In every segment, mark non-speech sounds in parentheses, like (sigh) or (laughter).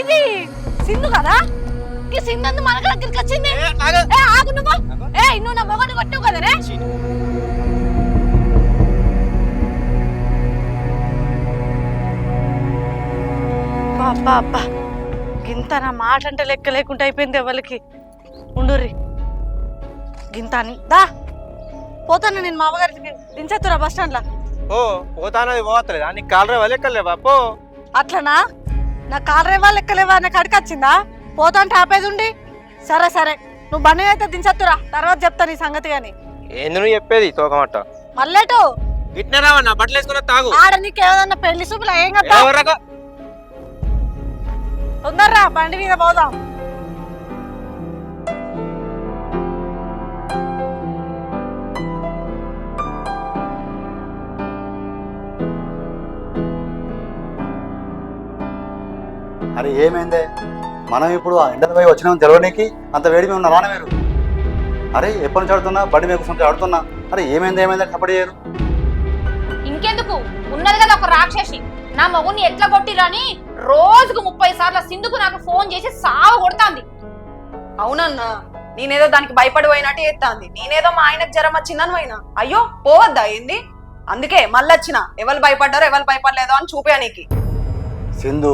ఇది సింధు కదా? ఈ సింధు అందు మన దగ్గరికి వచ్చింది. ఏ, ఆగు. నువ్వు. ఏ నువ్వు నా మొగని కొట్టావు కదా రే. అబ్బా అబ్బా. గింత నా మాట అంటే లెక్క లేకుండా అయిపోయింది ఎవరికి? ఉండుర్రి గింత అని దా. పోతాను నేను మా అమ్మగారికి దించేస్తున్నా బస్ స్టాండ్లో. ఓ పోతానది పోతలేదా నీకు కాలరే వాళ్ళెక్కలేవా పో. అట్లనా? నా కార్ రేవా లెక్కలేవా? నాకు అడిగి వచ్చిందా పోతా అంటే ఆపేది ఉండి సరే సరే. నువ్వు బండి అయితే దించత్తురా. తర్వాత చెప్తా నీ సంగతి కానీ ఏంది నువ్వు చెప్పేది? తోకమట్ట. మళ్ళేటు ఇట్నే రావన్నా? బట్టలు వేసుకున్న తాగు. ఆడ నీకు ఏదన్నా పెళ్ళి చూపులా ఏం కదా తొందరరా బండి మీద పోదాం. అరే ఏమైందే? మనం ఇప్పుడు ఆ ఎండల పోయి వచ్చినాం తెలవనీకి అంత వేడి మేము రానే మీరు అరే ఎప్పటి నుంచి ఆడుతున్నా? బండి మీద కూర్చుంటే ఆడుతున్నా? అరే ఏమైంది ఏమైంది? కబడ్డీ చేయరు. ఇంకెందుకు? ఉన్నది కదా ఒక రాక్షసి. నా మగుని ఎట్లా కొట్టిరని రోజుకు ముప్పై సార్లు సింధుకు నాకు ఫోన్ చేసి సావ కొడుతాంది. అవునన్నా నేనేదో దానికి భయపడి పోయినట్టు ఎత్తాంది నేనేదో మా ఆయనకు జ్వరం వచ్చిందని పోయినా. అయ్యో పోవద్దా ఏంది? అందుకే మళ్ళీ వచ్చిన ఎవరు భయపడ్డారో ఎవరు భయపడలేదో అని చూపా నీకు. సింధు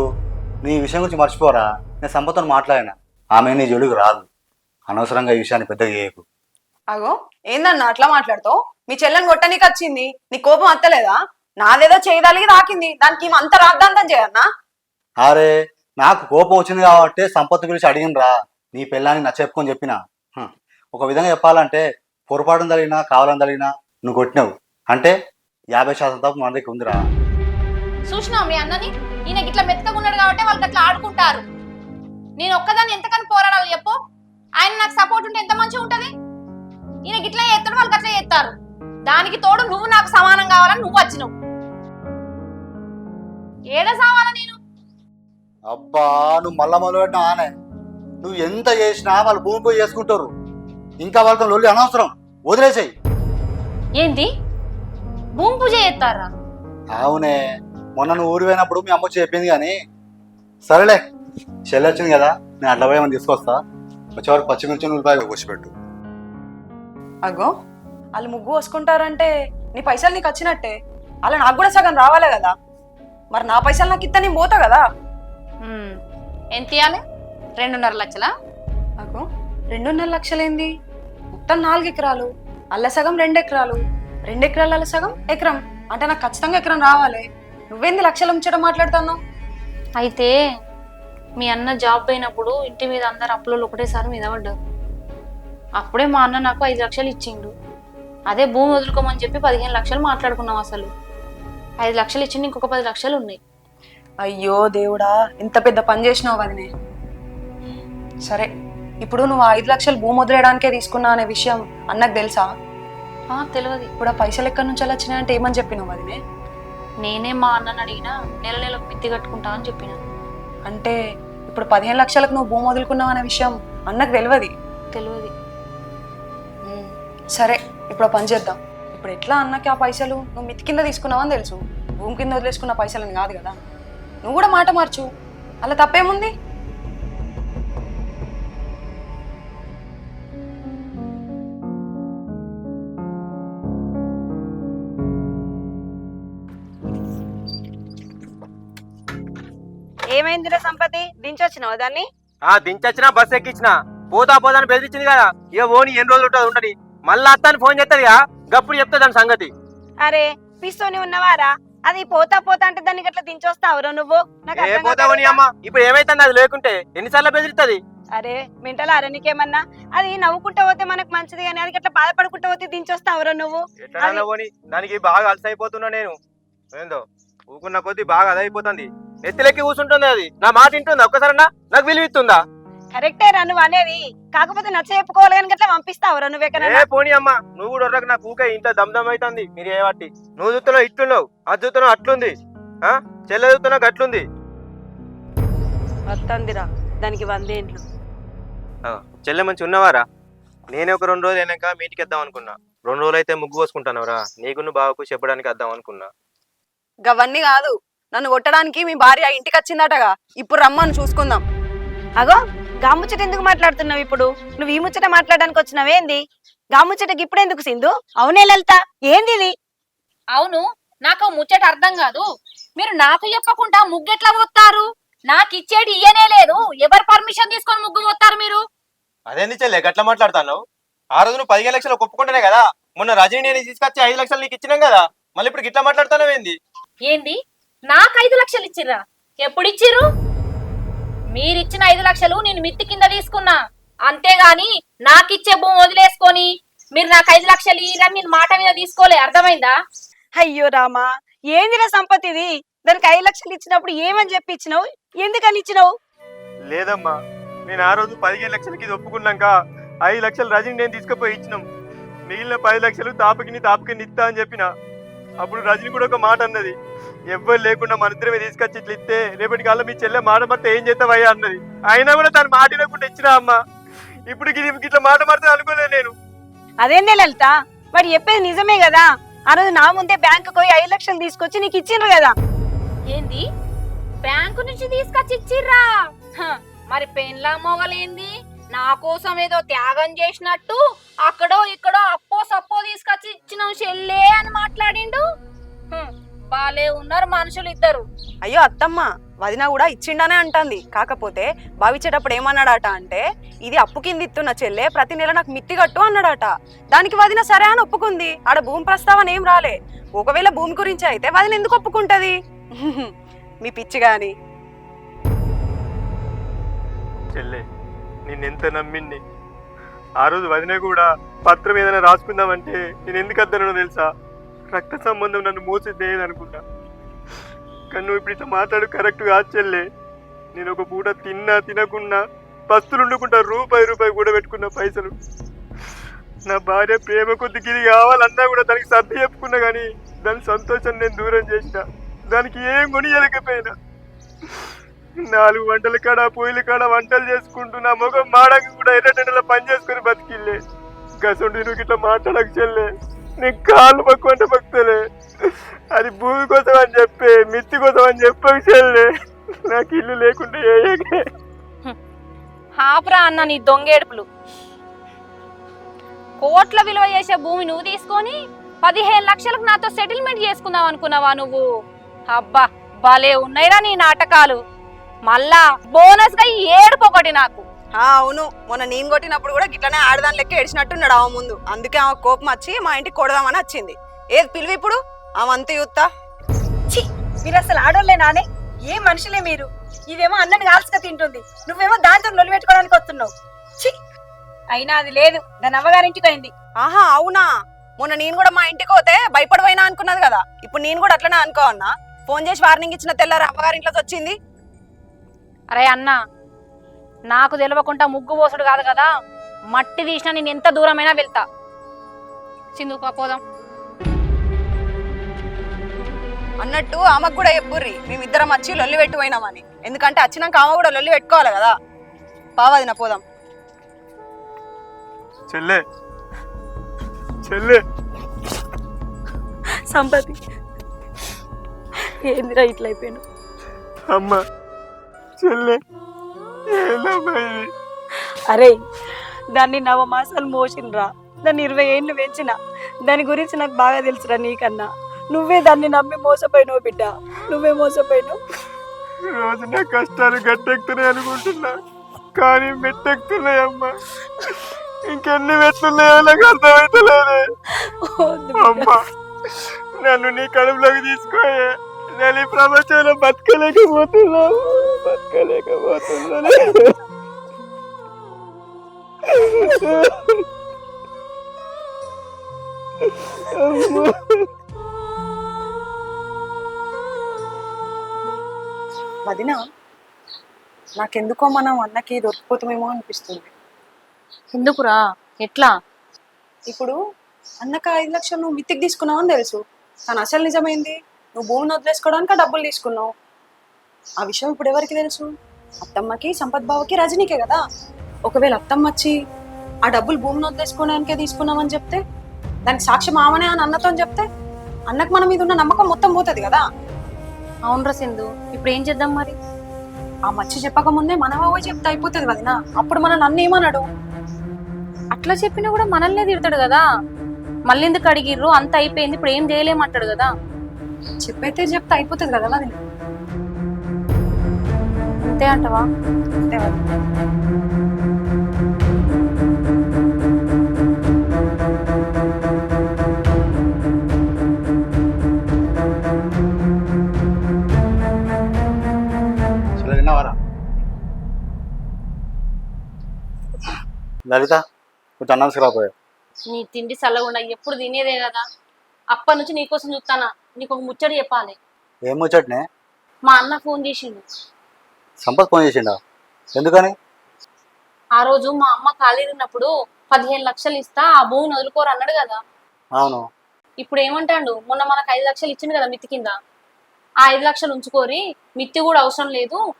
నీ విషయం గురించి మర్చిపోరా. నేను సంపతో మాట్లాడినా. ఆమె నీ జోలికి రాదు. అనవసరంగా ఈ విషయాన్ని పెద్దగా చేయకు. అగో ఏందన్నా అట్లా మాట్లాడుతావు? మీ చెల్లెని కొట్టనీకి వచ్చింది. నీ కోపం అత్తలేదా? నాదేదో చేయదలిగి రాకింది దానికి అంత రాద్దాంతం చేయన్నా? అరే నాకు కోపం వచ్చింది కాబట్టి సంపత్తు గురించి అడిగినరా నీ పెళ్ళాన్ని నచ్చెప్పుకొని చెప్పిన. హ. ఒక విధంగా చెప్పాలంటే పొరపాటును తగిలినా కావాలని తగిలినా నువ్వు కొట్టినావు. అంటే యాభై శాతం తప్పు మన దగ్గర ఉందిరా. చూసినావు మీ అన్నని? ఈయన గిట్లా మెత్తగా ఉన్నాడు కాబట్టి వాళ్ళు అట్లా ఆడుకుంటారు. నేను ఒక్కదాన్ని ఎంతకని పోరాడాలి చెప్పు? ఆయన నాకు సపోర్ట్ ఉంటే ఎంత మంచిగా ఉంటది? ఈయన గిట్లా చేస్తాడు వాళ్ళకి అట్లా చేస్తారు. దానికి తోడు నువ్వు నాకు సమానం కావాలని నువ్వు వచ్చినావు. ఏడ సావాలా నేను? అబ్బా నువ్వు మళ్ళా మొదలుపెట్టిన ఆనే. నువ్వు ఎంత చేసినా వాళ్ళు భూమి పోయి చేసుకుంటారు. ఇంకా వాళ్ళతో లొల్లి అనవసరం. వదిలేసాయి. ఏంది? భూమి పూజ చేస్తారా? అవునే. మొన్న నువ్వు ఊరు పోయినప్పుడు మీ అమ్మ చెప్పింది కానీ సరేలే చెల్లి వచ్చింది కదా నేను అట్లా పోయి ఏమైనా తీసుకొస్తా. వచ్చేవారు పచ్చిమిర్చి ఉల్లిపాయ కోసిపెట్టు అగో వాళ్ళు ముగ్గు వసుకుంటారంటే నీ పైసలు నీకు వచ్చినట్టే. అలా నాకు కూడా సగం రావాలే కదా. మరి నా పైసలు నాకు ఇత్త నేను పోతా కదా. ఎంత ఇవ్వాలి రెండున్నర లక్షలా? అగో రెండున్నర లక్షలేంది? మొత్తం నాలుగు ఎకరాలు. అల్ల సగం రెండు ఎకరాలు. రెండు ఎకరాల అల్ల సగం ఎకరం. అంటే నాకు ఖచ్చితంగా ఎకరం రావాలి. నువ్వేంది లక్షలు ఉంచడం మాట్లాడుతున్నావు? అయితే మీ అన్న జాబ్ పోయినప్పుడు ఇంటి మీద అందరు అప్పులు ఒకటేసారి మీద పడ్డారు. అప్పుడే మా అన్న నాకు ఐదు లక్షలు ఇచ్చిండు. అదే భూమి వదులుకోమని చెప్పి పదిహేను లక్షలు మాట్లాడుకున్నాం అసలు. ఐదు లక్షలు ఇచ్చిండు ఇంకొక పది లక్షలు ఉన్నాయి. అయ్యో దేవుడా ఇంత పెద్ద పని చేసినావు వదినే. సరే ఇప్పుడు నువ్వు ఐదు లక్షలు భూమి వదిలేయడానికే తీసుకున్నా అనే విషయం అన్నకు తెలుసా? తెలియదు ఇప్పుడు ఆ పైసలు ఎక్కడి నుంచి వచ్చినాయంటే ఏమని చెప్పినావు వదినే? నేనే మా అన్నని అడిగినా నెల నెలకు మిత్తి కట్టుకుంటా అని చెప్పిన. అంటే ఇప్పుడు పదిహేను లక్షలకు నువ్వు భూమి వదులుకున్నావు అనే విషయం అన్నకు తెలియదు. తెలియదు. సరే ఇప్పుడు ఓ పని చేద్దాం. ఇప్పుడు ఎట్లా అన్నకి ఆ పైసలు? నువ్వు మితి కింద తీసుకున్నావని తెలుసు. భూమి కింద వదిలేసుకున్న పైసలని కాదు కదా. నువ్వు కూడా మాట మార్చు. అలా తప్పేముంది? ఏమైందిరా సంపతి? దించొచ్చినావు దాన్ని? ఆ దించొచ్చినా బస్ ఎక్కించిన. పోతా పోతా అని బెదిరించింది కదా. ఇక ఓని ఎన్ని రోజులు ఉంటుంది ఉండని మళ్ళీ అత్తాని ఫోన్ చేస్తుంది గప్పుడు చెప్తా దాని సంగతి. అరే పిస్తోని ఉన్నవారా? అది పోతా పోతా అంటే దానికి అట్లా దించొస్తావురా నువ్వు? నాకు ఏ అర్థం పోతావని కాదు అమ్మ? ఇప్పుడు ఏమైతుంది అది లేకుంటే? ఎన్నిసార్లు బెదిరిస్తుంది అరే మెంటల్ అరే నీకేమన్నా అది నవ్వుకుంటా పోతే మనకు మంచిది కానీ అది అట్లా బాధపడుకుంటా పోతే దించొస్తావురా నువ్వు? ఎట్లా పోని? దానికి బాగా అలసైపోతున్నా నేను. ఏందో? ఊకున్న కొద్దీ బాగా అదైపోతుంది నెత్తిలెక్కి కూర్చుంటుంది అది. నా మాట వింటుందా? ఒక్కసారన్నా? నాకు విలువిస్తుందా? కరెక్టే రా నువ్వు అనేది. కాకపోతే నచ్చ చెప్పుకోవాలి కానీ అట్లా పంపిస్తావురా నువ్వు ఏ పోనీ అమ్మ నువ్వు కూడా ఉర్రకు ఊకే ఇంత దమ్దమ్ అవుతుంది మీరు ఏ బట్టి నువ్వు చూస్తున్నావు ఇట్లున్నావు అది చూస్తున్నావు అట్లుంది. ఆ? చెల్లె చూస్తున్నావు గట్లుంది. వస్తుందిరా దానికి వందేండ్లు ఆ, చెల్లె మంచి ఉన్నవారా? నేనే ఒక రెండు రోజులు అయినాక మీ ఇంటికి వద్దాం అనుకున్నా. రెండు రోజులు అయితే ముగ్గు పోసుకుంటానవరా? నీకు నువ్వు బావకు చెప్పడానికి వద్దాం అనుకున్నా. గవన్నీ కాదు నన్ను కొట్టడానికి మీ భార్య ఇంటికి వచ్చిందటగా ఇప్పుడు రమ్మని చూసుకుందాం. అగో గాముచ్చట ఎందుకు మాట్లాడుతున్నావు ఇప్పుడు? నువ్వు ఈ ముచ్చట మాట్లాడడానికి వచ్చినావేంది గాముచ్చటకి ఇప్పుడు ఎందుకు సింధు? అవునే లలిత ఏంది ఇది? అవును నాకు ముచ్చట అర్థం కాదు. మీరు నాకు చెప్పకుండా ముగ్గు ఎట్లా పోతారు? నాకు ఇచ్చేటి ఇయ్యనే లేదు. ఎవరు పర్మిషన్ తీసుకొని ముగ్గు పోతారు మీరు? అదేంది చెల్లె గట్లా మాట్లాడుతున్నావు? ఆ రోజు నువ్వు పదిహేను లక్షలు ఒప్పుకుంటేనే కదా మొన్న రజనీ నేను తీసుకొచ్చి ఐదు లక్షలు నీకు ఇచ్చినాం కదా మళ్ళీ ఇప్పుడు గిట్లా మాట్లాడుతున్నావు ఏంది ఏంది? నాకు ఐదు లక్షలు ఇచ్చిర్రా. ఎప్పుడు ఇచ్చిర్రు మీరిచ్చిన ఐదు లక్షలు నేను మిత్తి కింద తీసుకున్నా. అంతేగాని నాకిచ్చే భూమి వదిలేసుకొని మీరు నాకు ఐదు లక్షలు ఇయ్యరని నేను మాట మీద తీసుకోలే. అర్థమైందా? అయ్యో రామా ఏందిరా సంపత్తి ఇది? దానికి ఐదు లక్షలు ఇచ్చినప్పుడు ఏమని చెప్పి ఇచ్చినావు? ఎందుకని ఇచ్చినావు? లేదమ్మా నేను ఆ రోజు పదిహేను లక్షలకి ఇది ఒప్పుకున్నాక ఐదు లక్షలు రజని నేను తీసుకుపోయి ఇచ్చినాం. మిగిలిన పది లక్షలు తాపకిని తాపకిని ఇస్తా అని చెప్పిన. అప్పుడు రజని కూడా ఒక మాట అన్నది. ఎవ్వరు లేకుండా మన ఇద్దరమే తీసుకొచ్చి ఇట్లా ఇస్తే రేపటి కాలం మీ చెల్లె మాట మారితే ఏం చేస్తావయ్యా అన్నది. అయినా కూడా తను మాట వినకుండా ఇచ్చినా అమ్మా. ఇప్పుడు ఇట్లా మాట మారితే అనుకోలేదు నేను. అదేందే లలిత? వాడు చెప్పేది నిజమే కదా? ఆ రోజు నా ముందే బ్యాంకు పోయి ఐదు లక్షలు తీసుకొచ్చి నీకు ఇచ్చిండ్రు కదా? ఏంది? బ్యాంకు నుంచి తీసుకొచ్చి ఇచ్చిర్రా? మరి పెన్లా మొగలేంది? నా కోసం ఏదో త్యాగం చేసినట్టు అక్కడో ఇక్కడో అప్పో సప్పో తీసుకొచ్చి ఇచ్చిన చెల్లే అని మాట్లాడిండు? బాలే ఉన్నారు మనుషులు ఇద్దరు. అయ్యో అత్తమ్మ వదిన కూడా ఇచ్చిండనే అంటుంది. కాకపోతే భావించేటప్పుడు ఏమన్నాడట అంటే ఇది అప్పు కింద ఇస్తున్న చెల్లె ప్రతి నెల నాకు మిత్తి కట్టు అన్నాడట. దానికి వదిన సరే అని ఒప్పుకుంది. ఆడ భూమి ప్రస్తావన ఏం రాలే. ఒకవేళ భూమి గురించి అయితే వదిన ఎందుకు ఒప్పుకుంటది? (laughs) మీ పిచ్చి గాని. చెల్లె నిన్నెంత నమ్మింది? ఆ రోజు వదిన కూడా పత్రం ఏదైనా రాసుకుందామంటే నేను ఎందుకు అద్దనో తెలుసా? రక్త సంబంధం నన్ను మోసేది అనుకుంటా కానీ నువ్వు ఇప్పుడు ఇట్లా మాట్లాడు కరెక్ట్ కాదు నేను ఒక పూట తిన్నా తినకున్నా పస్తులు వండుకుంటా రూపాయి రూపాయి కూడా పెట్టుకున్న పైసలు. నా భార్య ప్రేమ కొద్ది గిరి కావాలన్నా కూడా దానికి సర్ది చెప్పుకున్నా కానీ దాని సంతోషం నేను దూరం చేసిన. దానికి ఏం కొనియలేకపోయినా. నాలుగు వంటల కాడ పొయ్యిల కాడ వంటలు చేసుకుంటూ నా ముఖం మాడకి కూడా ఎర్రటెండల పని చేసుకుని బతికిల్లే. గసండి నువ్వు ఇట్లా మాట్లాడక చెల్లే. నీకు కాళ్ళు పక్కుంటే పక్తలే అది భూమి కోసం అని చెప్పే మిత్తి కోసం అని చెప్పక చెల్లే. నాకు ఇల్లు లేకుండా ఏయకే హాపురా అన్న నీ దొంగేడుపులు కోట్ల విలువ చేసే భూమి నువ్వు తీసుకొని పదిహేను లక్షలకు నాతో సెటిల్మెంట్ చేసుకుందాం అనుకున్నావా నువ్వు? అబ్బా భలే ఉన్నాయిరా నీ నాటకాలు. మళ్ళా బోనస్గా ఏడుపు ఒకటి నాకు. ఆ, అవును. మొన్న నేను కొట్టినప్పుడు కూడా గిట్లనే ఆడదాని లెక్క ఏడిచినట్టున్నాడు ఆమె ముందు. అందుకే ఆమె కోపం వచ్చి మా ఇంటికి కొడదామని వచ్చింది. ఏది పిలువు ఇప్పుడు? ఆమె అంత యూత్తా? ఛీ, మీరు అసలు ఆడోళ్ళే నానే? ఏ మనుషులే మీరు? ఇదేమో అన్నని కాల్చుక తింటుంది. నువ్వేమో దాంతో నొలి పెట్టుకోవడానికి వస్తున్నావు. ఛీ! అయినా అది లేదు. దాని అవ్వగారింటికి అయింది. ఆహా అవునా? మొన్న నేను కూడా మా ఇంటికి పోతే భయపడిపోయినా అనుకున్నది కదా. ఇప్పుడు నేను కూడా అట్లనే అనుకో అన్నా ఫోన్ చేసి వార్నింగ్ ఇచ్చిన తెల్లారు అమ్మగారింట్లోకి వచ్చింది. అరే అన్న నాకు తెలియకుండా ముగ్గు పోసుడు కాదు కదా మట్టి తీసినా నేను ఎంత దూరమైనా వెళ్తా. సింధు పోదాం. అన్నట్టు ఆమెకు కూడా చెప్పుర్రి మేమిద్దరం వచ్చి లొల్లి పెట్టి పోయినామని. ఎందుకంటే వచ్చినాక ఆమె కూడా లొల్లి పెట్టుకోవాలి కదా. పావది నా పోదాం. చెల్లె చెల్లె. సంపతి. ఏందిరా ఇట్లా అయిపోయాను అమ్మ. చెల్లె. అరే దాన్ని నవమాసాలు మోసినరా. దాన్ని ఇరవై ఏళ్ళు పెంచిన. దాని గురించి నాకు బాగా తెలుసురా నీకన్నా. నువ్వే దాన్ని నమ్మి మోసపోయినావు బిడ్డ. నువ్వే మోసపోయినావు. రోజు నా కష్టాలు గట్టెక్కుతున్నాయి అనుకుంటున్నా. కానీ మెట్టెక్కుతున్నాయి అమ్మా. ఇంకెన్ని మెట్లున్నాయో నాకు అర్థమవుతలేదే. అమ్మా నన్ను నీ కడుపులోకి తీసుకోయే. నేను ఈ ప్రపంచంలో బతకలేకపోతున్నాను. బతకలేకపోతున్నాను. వదిన నాకెందుకో మనం అన్నకి దొరికిపోతామేమో అనిపిస్తుంది. ఎందుకురా? ఎట్లా? ఇప్పుడు అన్నక ఐదు లక్షలు నువ్వు మిత్తికి తీసుకున్నావు అని తెలుసు. కానీ అసలు నిజమైంది? నువ్వు భూమిని వదిలేసుకోవడానికి ఆ డబ్బులు తీసుకున్నావు? ఆ విషయం ఇప్పుడు ఎవరికి తెలుసు? అత్తమ్మకి సంపత్ బావకి రజనీకే కదా? ఒకవేళ అత్తమ్మ వచ్చి ఆ డబ్బులు భూమిని వదిలేసుకోవడానికే తీసుకున్నామని చెప్తే దానికి సాక్ష్యం ఆమనే అని అన్నతో చెప్తే అన్నకు మన మీద ఉన్న నమ్మకం మొత్తం పోతుంది కదా? అవునరా సింధు ఇప్పుడు ఏం చేద్దాం మరి? ఆ మచ్చి చెప్పక ముందే మనమే పోయి చెప్తే అయిపోతుంది వదిన. అప్పుడు మన నన్ను ఏమన్నాడు అట్లా చెప్పినా కూడా మనల్నే తిడతాడు కదా? మళ్ళీ ఎందుకు అడిగిర్రు? అంత అయిపోయింది ఇప్పుడు ఏం చేయలేమంటాడు కదా? చెప్పైతే చెప్తే అయిపోతుంది కదా వదిన అంతే అంటవా? అంతే లలిత కొంచెం అన్నం నీ తిండి చల్లకుండా ఎప్పుడు తినేదే కదా. అప్పటి నుంచి నీకోసం చూస్తానా నీకు ఒక ముచ్చడి చెప్పాలి. ఏం ముచ్చట్నే? మా అన్న ఫోన్ చేసిండు. సంపత్ ఫోన్ చేసిండా? ఎందుకని? ఆ రోజు మా అమ్మ ఖాళీ ఉన్నప్పుడు పదిహేను లక్షలు ఇస్తా ఆ భూమిని వదులుకోరు అన్నాడు కదా. అవును. ఇప్పుడు ఏమంటాడు? మొన్న మనకు ఐదు లక్షలు ఇచ్చిండు కదా మిత్తి కింద. ఆ ఐదు లక్షలు ఉంచుకోరి మిత్తి కూడా అవసరం లేదు.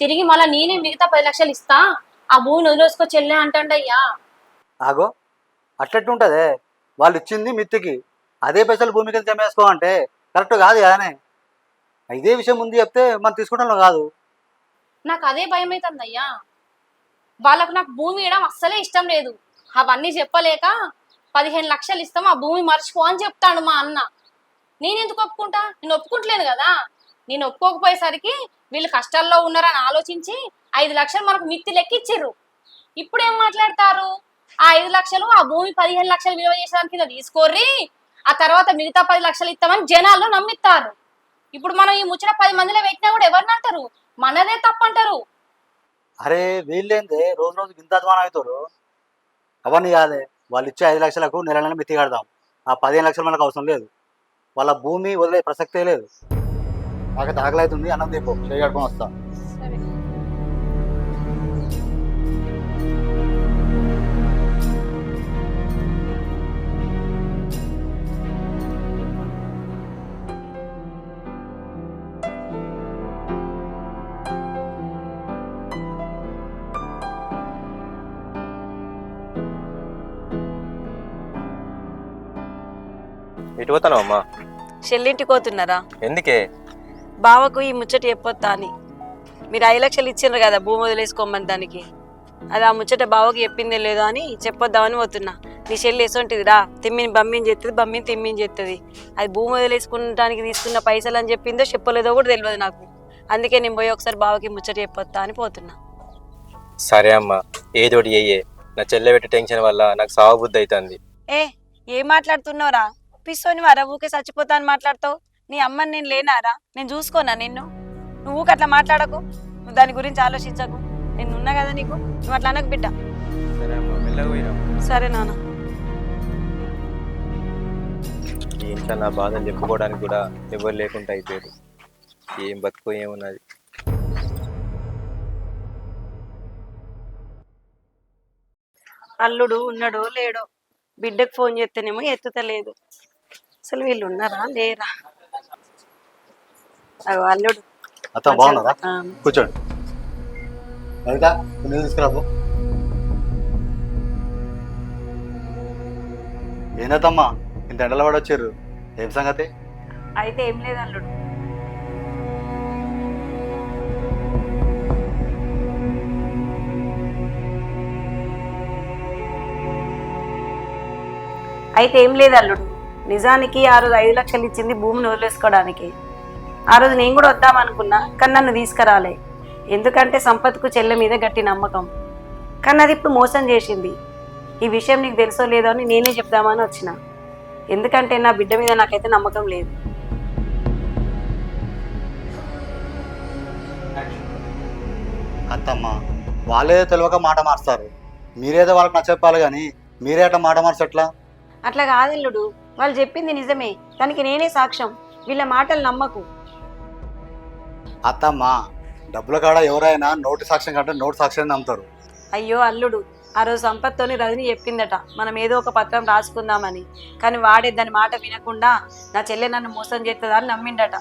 తిరిగి మళ్ళీ నేనే మిగతా పది లక్షలు ఇస్తా ఆ భూమిని వదిలేసుకో చెల్లె అంటాడయ్యా. ఆగో అట్లట్టు ఉంటుందే వాళ్ళు ఇచ్చింది మిత్తికి. అదే పైసలు భూమి కింద జమేసుకో అంటే కరెక్ట్ కాదు కదనే ఇదే విషయం ఉంది చెప్తే మనం తీసుకుంటాం కాదు. నాకు అదే భయం అవుతుందయ్యా వాళ్ళకు నాకు భూమి ఇవ్వడం అస్సలే ఇష్టం లేదు. అవన్నీ చెప్పలేక పదిహేను లక్షలు ఇస్తాం ఆ భూమి మర్చిపో అని చెప్తాడు మా అన్న. నేను ఎందుకు ఒప్పుకుంటా? నేను ఒప్పుకుంటలేను కదా. నేను ఒప్పుకోకపోయేసరికి వీళ్ళు కష్టాల్లో ఉన్నారని ఆలోచించి ఐదు లక్షలు మనకు మిత్తి లెక్కిచ్చిర్రు. ఇప్పుడు ఏం మాట్లాడతారు? ఆ ఐదు లక్షలు ఆ భూమి పదిహేను లక్షలు విలువ చేసేదానికి కింద తీసుకోర్రి? ఆ తర్వాత మిగతా పది లక్షలు ఇస్తామని జనాల్లో నమ్మిస్తారు ఇప్పుడు మనం ఈ ముచ్చట పది మందిలో పెట్టినా కూడా ఎవరిని అంటారు? మనదే తప్పంటారు. అరే వీళ్ళేందే? రోజు రోజు ఇంత అధ్వానం అవుతారు. అవన్నీ కాదే. వాళ్ళు ఇచ్చే ఐదు లక్షలకు నెల నెల మిత్తి కడదాం. ఆ పదిహేను లక్షలు మనకు అవసరం లేదు. వాళ్ళ భూమి వదిలే ప్రసక్తే లేదు. నాకు దాఖలు అవుతుంది అన్నం దీపో చేయి కడుకొని వస్తా. ఎటు పోతాను అమ్మా చెల్లింటికి పోతున్నారా ఎందుకే? బావకు ఈ ముచ్చట చెప్పొద్దా అని. మీరు ఐదు లక్షలు ఇచ్చిండ్రు కదా భూమి వదిలేసుకోమని దానికి. అది ఆ ముచ్చట బావకి చెప్పిందే లేదో అని చెప్పొద్దామని పోతున్నా. నీ చెల్లి ఎసొంటిది రా. తిమ్మిని బమ్మిని చేస్తుంది బమ్మిని తిమ్మిని చేస్తుంది అది భూమి వదిలేసుకుంటానికి తీసుకున్న పైసలు అని చెప్పిందో చెప్పలేదో కూడా తెలియదు నాకు. అందుకే నేను పోయి ఒకసారి బావకి ముచ్చట చెప్పొద్దా అని పోతున్నా. సరే అమ్మా ఏదోటి అయ్యే నా చెల్లె పెట్టే టెన్షన్ వల్ల నాకు సావబుద్ధి అవుతుంది ఏ ఏం మాట్లాడుతున్నావురా? పిస్తోని వారా ఊకే చచ్చిపోతా అని మాట్లాడతావు? నీ అమ్మని నేను లేనారా? నేను చూసుకోనా నిన్ను? నువ్వు ఊకే అట్లా మాట్లాడకు. నువ్వు దాని గురించి ఆలోచించకు. నేను ఉన్నా కదా నీకు. నువ్వు అట్లా అనకు బిడ్డ. సరే నాన్న. ఇంట్లో నా బాధలు చెప్పుకోవడానికి కూడా ఎవరు లేకుండా అయిపోయారు. ఏం బతుకు ఏమున్నది అల్లుడు ఉన్నాడో లేడో బిడ్డకు ఫోన్ చేస్తేనేమో ఎత్తుతలేదు. అసలు వీళ్ళు ఉన్నారా? లేరా? అల్లుడు. అత్త బాగున్నారా కూర్చోండి. లలిత నీళ్ళు తీసుకురాబో ఏందమ్మా ఇంత ఎండలో పడి వచ్చారు. ఏం సంగతి? అయితే ఏం లేదు అల్లుడు. అయితే ఏం లేదు అల్లుడు. నిజానికి ఆ రోజు ఐదు లక్షలు ఇచ్చింది భూమిని వదిలేసుకోవడానికి. ఆ రోజు నేను కూడా వద్దాం అనుకున్నా కానీ నన్ను తీసుకురాలే. ఎందుకంటే సంపత్కు చెల్లె మీద గట్టి నమ్మకం. కానీ అది ఇప్పుడు మోసం చేసింది. ఈ విషయం నీకు తెలుసో లేదో అని నేనే చెప్దామని వచ్చిన. ఎందుకంటే నా బిడ్డ మీద నాకైతే నమ్మకం లేదు. అత్తమ్మ వాళ్ళేదో తెలియక మాట మారుస్తారు. మీరేదో వాళ్ళకి నచ్చెప్పాలి కానీ మీరే అట్లా మాట మార్చట్లా అట్లా కాదిల్లుడు వాళ్ళు చెప్పింది నిజమే. దానికి నేనే సాక్ష్యం. వీళ్ళ మాటలు నమ్మకు. అత్తమ్మ డబ్బుల కాడ ఎవరైనా నోటి సాక్ష్యం కంటే నోటి సాక్ష్యాన్ని నమ్ముతారు. అయ్యో అల్లుడు. ఆ రోజు సంపత్తోని రజని చెప్పిందట. మనం ఏదో ఒక పత్రం రాసుకుందామని. కానీ వాడే దాని మాట వినకుండా నా చెల్లె నన్ను మోసం చేస్తుందా అని నమ్మిండట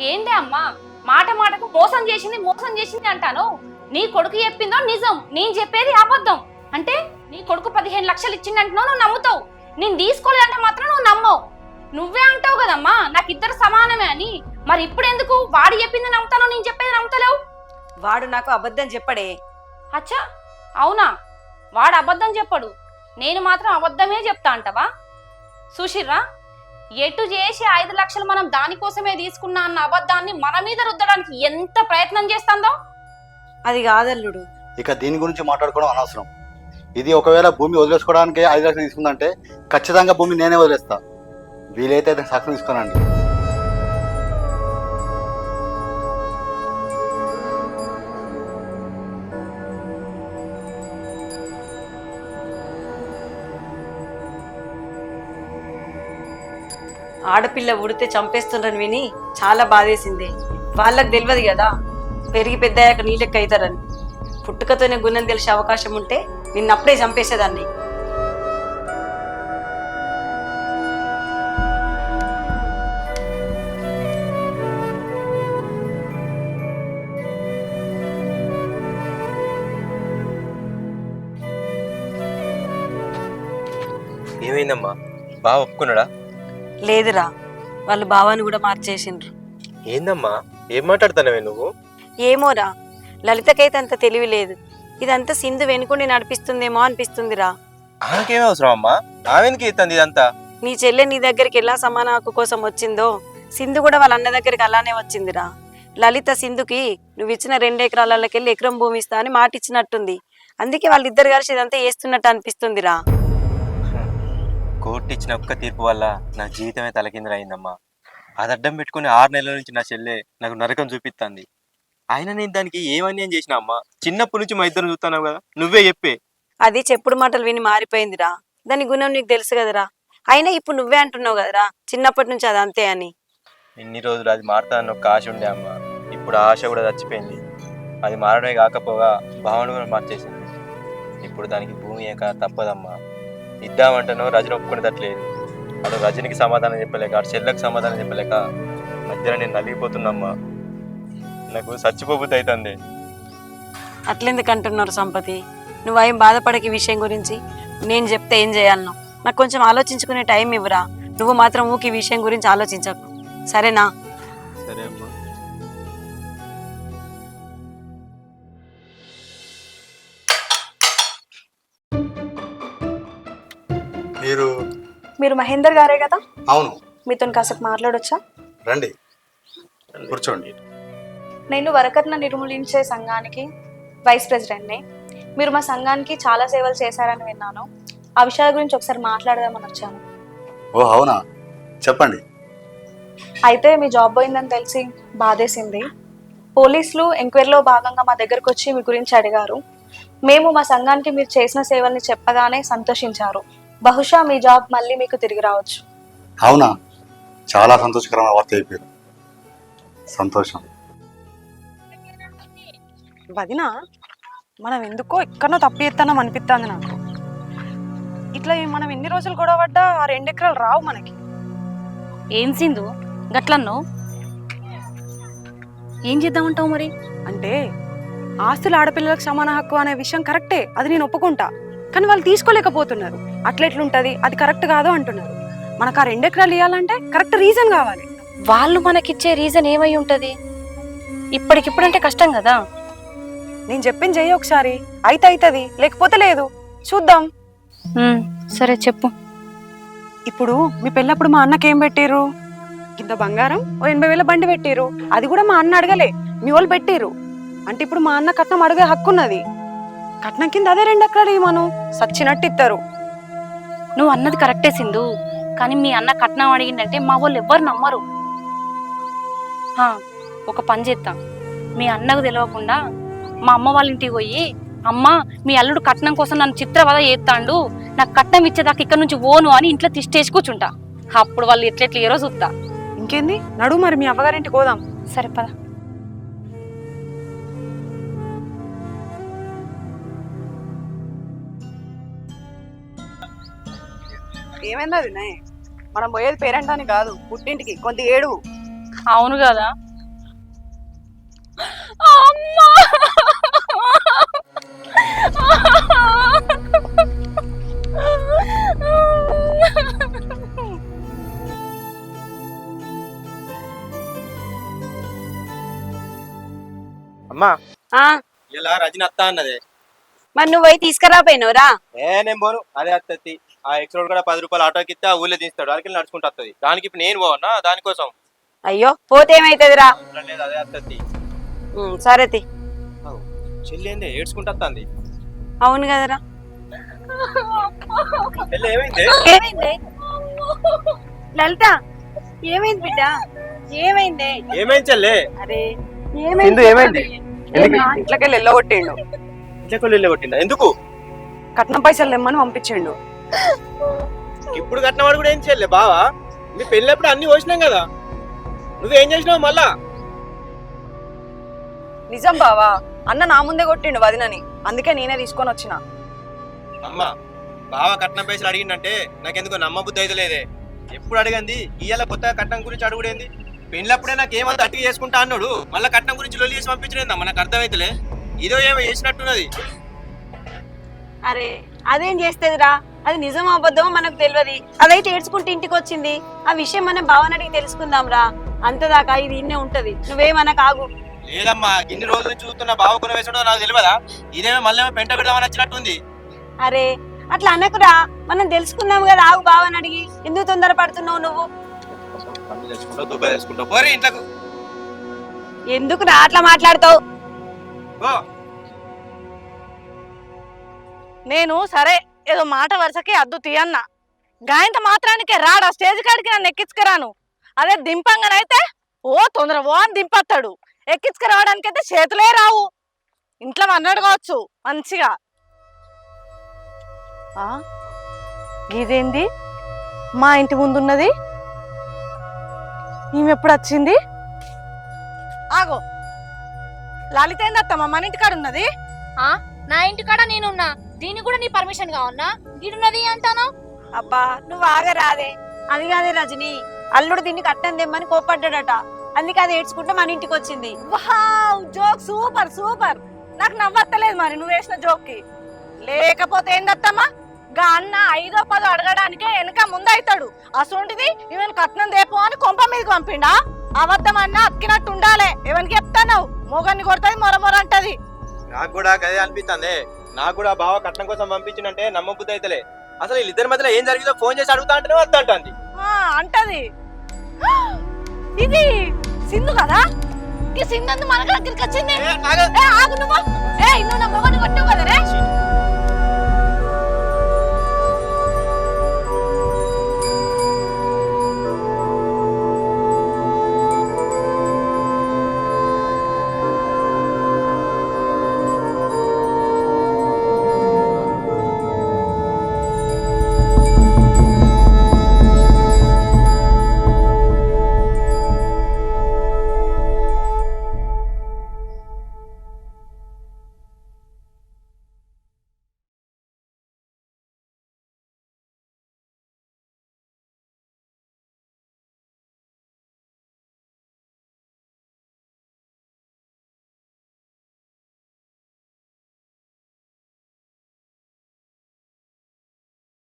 ఏంటి అమ్మా? మాట మాటకు మోసం చేసింది మోసం చేసింది అంటాను? నీ కొడుకు చెప్పిందో నిజం. నేను చెప్పేది అబద్ధం. అంటే నీ కొడుకు పదిహేను లక్షలు ఇచ్చిందంటున్నావు నువ్వు నమ్ముతావు. నేను తీసుకోలేదంటే మాత్రం నువ్వు నమ్మవు. నువ్వే అంటావు కదమ్మా నాకు ఇద్దరు సమానమే అని. మరి ఇప్పుడు ఎందుకు వాడు చెప్పింది నమ్ముతాను నేను చెప్పేది నమ్ముతలేవు. వాడు నాకు అబద్ధం చెప్పడే. అచ్చా అవునా? వాడు అబద్ధం చెప్పడు. నేను మాత్రం అబద్ధమే చెప్తా అంటవా? సుశీర్రా ఎటు చేసి ఐదు లక్షలు మనం దానికోసమే తీసుకున్నా అన్న అబద్ధాన్ని మన మీద రుద్దడానికి ఎంత ప్రయత్నం చేస్తుందో? అది కాదల్లుడు. ఇక దీని గురించి మాట్లాడుకోవడం అనవసరం. ఇది ఒకవేళ భూమి వదిలేసుకోవడానికి ఐదు లక్షలు తీసుకుందంటే ఖచ్చితంగా భూమి నేనే వదిలేస్తా. వీలైతే దానికి సాక్షి తీసుకోనండి. ఆడపిల్ల ఉడితే చంపేస్తుండ్రని విని చాలా బాధేసింది. వాళ్ళకి తెలియదు కదా పెరిగి పెద్దయ్యాక నీళ్ళెక్క అవుతారని పుట్టుకతోనే గుణం తెలిసే అవకాశం ఉంటే నిన్నప్పుడే చంపేసేదాన్ని. ఏమైందమ్మా? బాగా ఒప్పుకున్నాడా? లేదురా. వాళ్ళు భావాన్ని కూడా మార్చేసిండ్రు. ఏందమ్మా? ఏం మాట్లాడుతున్నావే నువ్వు? ఏమోరా. లలితకైతే అంత తెలివి లేదు. ఇదంతా సింధు వెనుకుండి నడిపిస్తుందేమో అనిపిస్తుందిరా. ఆమెకేం అవసరం అమ్మా? ఆమెకి ఇస్తుంది ఇదంతా? నీ చెల్లె నీ దగ్గరికి ఎలా సమాన హక్కు కోసం వచ్చిందో సింధు కూడా వాళ్ళ అన్న దగ్గరికి అలానే వచ్చిందిరా. లలిత సింధుకి నువ్వు ఇచ్చిన రెండు ఎకరాలకెళ్ళి ఎకరం భూమి ఇస్తా అని మాట ఇచ్చినట్టుంది. అందుకే వాళ్ళిద్దరు కలిసి ఇదంతా చేస్తున్నట్టు అనిపిస్తుందిరా. కోర్టు ఇచ్చిన ఒక్క తీర్పు వల్ల నా జీవితమే తలకిందులైందమ్మా. అది అడ్డం పెట్టుకుని ఆరు నెలల నుంచి నా చెల్లె నాకు నరకం చూపిస్తుంది అయినా నేను దానికి ఏమన్యాయం చేసినా అమ్మా? చిన్నప్పటి నుంచి మా ఇద్దరు చూస్తున్నావు కదా నువ్వే చెప్పే. అది చెప్పుడు మాటలు విని మారిపోయిందిరా. దాని గుణం నీకు తెలుసు కదరా. అయినా ఇప్పుడు నువ్వే అంటున్నావు కదరా చిన్నప్పటి నుంచి అది అంతే అని. ఇన్ని రోజులు అది మారుతానని ఒక ఆశ ఉండే అమ్మా. ఇప్పుడు ఆశ కూడా చచ్చిపోయింది. అది మారడమే కాకపోగా భావన కూడా మార్చేసింది. ఇప్పుడు దానికి భూమి ఏక తప్పదమ్మా. ఇద్దామంటేనో రజని ఒప్పుకునేటట్లేదు. అటు రజనికి సమాధానం చెప్పలేక అటు చెల్లెకి సమాధానం చెప్పలేక మధ్యలో నేను నలిగిపోతున్నమ్మా నాకు చచ్చిపోబుద్ది అవుతుంది అట్లెందుకు అంటున్నారు సంపతి? నువ్వేం బాధపడక ఈ విషయం గురించి. నేను చెప్తే ఏం చేయాలనో. నాకు కొంచెం ఆలోచించుకునే టైం ఇవ్వరా. నువ్వు మాత్రం ఊకి విషయం గురించి ఆలోచించకు. సరేనా? సరే అమ్మా. మీరు మీరు మహేందర్ గారే కదా? అవును. మీతో కాసేపు మాట్లాడొచ్చా? రండి. కూర్చోండి. నేను వరకట్న నిర్మూలించే సంఘానికి వైస్ ప్రెసిడెంట్ని మీరు మా సంఘానికి చాలా సేవలు చేశారని విన్నాను. ఆ విషయాల గురించి ఒకసారి మాట్లాడదామని వచ్చాను. ఓ అవునా? చెప్పండి. అయితే మీ జాబ్ పోయిందని తెలిసి బాధేసింది. పోలీసులు ఎంక్వైరీలో భాగంగా మా దగ్గరకు వచ్చి మీ గురించి అడిగారు. మేము మా సంఘానికి మీరు చేసిన సేవల్ని చెప్పగానే సంతోషించారు. బహుశా మీ జాబ్ మళ్ళీ మీకు తిరిగి రావచ్చు. అవునా? చాలా సంతోషకరమైన వార్త అయిపోయారు సంతోషం. వదిన మనం ఎందుకో ఎక్కడో తప్పు చేస్తానం అనిపిస్తుంది నాకు. ఇట్లా మనం ఎన్ని రోజులు గొడవ పడ్డా ఆ రెండు ఎకరాలు రావు మనకి. ఏం సింధు? గట్లన్నో ఏం చేద్దామంటావు మరి? అంటే ఆస్తులు ఆడపిల్లలకు సమాన హక్కు అనే విషయం కరెక్టే అది నేను ఒప్పుకుంటా. కానీ వాళ్ళు తీసుకోలేకపోతున్నారు. అట్లా ఎట్లుంటది? అది కరెక్ట్ కాదు అంటున్నారు. మనకు ఆ రెండు ఎకరాలు ఇవ్వాలంటే కరెక్ట్ రీజన్ కావాలి. వాళ్ళు మనకిచ్చే రీజన్ ఏమై ఉంటది? ఇప్పటికిప్పుడంటే కష్టం కదా? నేను చెప్పింది చెయ్యి ఒకసారి. అయితే అవుతుంది లేకపోతే లేదు. చూద్దాం. ఉమ్, సరే చెప్పు. ఇప్పుడు మీ పెళ్ళప్పుడు మా అన్నకి ఏం పెట్టిర్రు? ఇంత బంగారం ఓ ఎనభై వేల బండి పెట్టిర్రు. అది కూడా మా అన్న అడగలే. మీ వాళ్ళు పెట్టిర్రు. అంటే ఇప్పుడు మా అన్న కట్నం అడిగే హక్కు ఉన్నది కట్నం కింద అదే రెండు ఎకరాలు ఇవ్వను సచ్చినట్టు ఇస్తారు నువ్వు అన్నది కరెక్టే సింధు. కానీ మీ అన్న కట్నం అడిగిందంటే మా వాళ్ళు ఎవ్వరు నమ్మరు. హా, ఒక పని చేద్దాం మీ అన్నకు తెలియకుండా మా అమ్మ వాళ్ళ ఇంటికి పోయి అమ్మ మీ అల్లుడు కట్నం కోసం నన్ను చిత్రవద చేస్తాండు. నాకు కట్నం ఇచ్చేదాకా ఇక్కడ నుంచి ఓను అని ఇంట్లో తిష్టేసి కూర్చుంటా. అప్పుడు వాళ్ళు ఎట్లెట్లు ఏ రోజు చూస్తా. ఇంకేంది? నడువు మరి మీ అవ్వగారింటికి పోదాం. సరే పద. ఏమైంది అది మనం పోయేది పేరెంటాని కాదు పుట్టింటికి కొంత ఏడు అవును కదా. అమ్మా. ఆ, ఇలా రజిన అత్త అన్నదే. మరి నువ్వు పోయి తీసుకురాపోయినవురా? ఏ నేను పోను. అదే అత్తత్తి ఆ ఎక్స్ రోడ్ కూడా పది రూపాయలు ఆటోకి ఇస్తే ఆ ఊళ్ళో తీస్తాడు. అడికి నడుచుకుంటూ వస్తుంది దానికి ఇప్పుడు నేను పోవన్నా? దానికోసం. అయ్యో పోతే ఏమైతుందిరా? లేదు అదే అత్తది సరే తీ. చెల్లి ఏంది ఏడ్చుకుంటూ వస్తుంది అవును కదరా. చెల్లి ఏమైంది? ఏమైంది? లలిత ఏమైంది బిడ్డ? ఏమైంది? ఏమైంది చెల్లి? అరే ఏమైంది? ఇంట్లోకి వెళ్ళగొట్టిండు. ఇంట్లో కొల్లి కొట్టిందా ఎందుకు? కట్నం పైసలు తెమ్మని పంపించిండు. ఇప్పుడు కట్టినవాడు కూడా ఏం చెల్లి బావా? మీ పెళ్ళప్పుడు అన్ని పోసినాం కదా. నువ్వేం చేసినావు మళ్ళా? నిజం బావా అన్న నా ముందే కొట్టిండు వదినని. అందుకే నేనే తీసుకొని వచ్చిన. అమ్మా బావ కట్నం పైసలు అడిగిందంటే నాకెందుకో నమ్మబుద్ధి అయితే లేదే. ఎప్పుడు అడిగింది? ఇయ్యాల కొత్తగా కట్నం గురించి అడుగుడేంది? పెళ్ళప్పుడే నాకు ఏమంత అట్టి చేసుకుంటా అన్నాడు. మళ్ళీ కట్నం గురించి లొల్లి చేసి పంపించలేదా మనకు అర్థమైతలే. ఇదో ఏమో చేసినట్టున్నది. అరే అదేం చేస్తేదిరా? అది నిజం అబద్ధమో మనకు తెలియదు అదైతే ఏడ్చుకుంటే ఇంటికి వచ్చింది. ఆ విషయం మనం భావన అడిగి తెలుసుకుందాం రా అంతదాకా ఇది ఇన్నే ఉంటది. నువ్వేమన్నా కాగు లేదమ్మా ఇన్ని రోజులు చూస్తున్న బావ కొన వేసుడో నాకు తెలియదా ఇదేమో మళ్ళీ పెంట పెడదామని వచ్చినట్టుంది. అరే అట్లా అనకురా మనం తెలుసుకుందాం కదా ఆగు భావన అడిగి ఎందుకు తొందర పడుతున్నావు నువ్వు? దుబ్బ పోరే ఇంట్లోకు. ఎందుకురా అట్లా మాట్లాడతావు? నేను సరే ఏదో మాట వరుసకి అద్దు తీయన్న. గాయంత మాత్రానికే రాడా స్టేజ్ కాడికి నన్ను ఎక్కించుకురాను. అదే దింపంగానైతే ఓ తొందర ఓ అని దింపత్తాడు ఎక్కించుకురావడానికి అయితే చేతులే రావు. ఇంట్లో అన్నాడు కావచ్చు మంచిగా. ఆ? ఇదేంది? మా ఇంటి ముందున్నది? ఈమె ఎప్పుడు వచ్చింది ఆగో. లలిత ఏందత్తమ్మ మన ఇంటి కాడ ఉన్నది? ఆ? నా ఇంటికాడ నేనున్నా. దీనికి కూడా నీ పర్మిషన్ కావన్నా? గిడున్నది అంటాను? అబ్బా నువ్వు ఆగరాదే. అది కాదే రజని. అల్లుడు దీన్ని కట్టం తెమ్మని కోపడ్డాడట అందుకే అది ఏడ్చుకుంటే మన ఇంటికి వచ్చింది. Wow joke super super. నాకు నవ్వత్తలేదు మరి నువ్వు వేసిన జోక్కి లేకపోతే ఏందత్తమ్మా? గా అన్న ఐదో పదో అడగడానికే వెనక ముందు అవుతాడు అసొంటిది ఈమెను కట్నం దేపో అని కొంప మీదకి పంపిండా? అబద్ధం అన్న అక్కినట్టు ఉండాలి. ఎవరికి చెప్తాను మొగన్ని కొడుతుంది మొర మొర అంటది. నాకు కూడా అదే అనిపిస్తుంది నాకు కూడా బావ కట్నం కోసం పంపించిందంటే నమ్మబుద్ధి అయితలే అసలు వీళ్ళిద్దరి మధ్యలో ఏం జరిగిందో ఫోన్ చేసి అడుగుతా అంటేనే వద్ద అంటుంది ఆ, అంటది. (gasps) ఇది సింధు కదా? ఈ సింధు అంత మన దగ్గరికి వచ్చింది. ఏ ఆగు నువ్వు. ఏ నువ్వు నా మొగను కొట్టావు కదా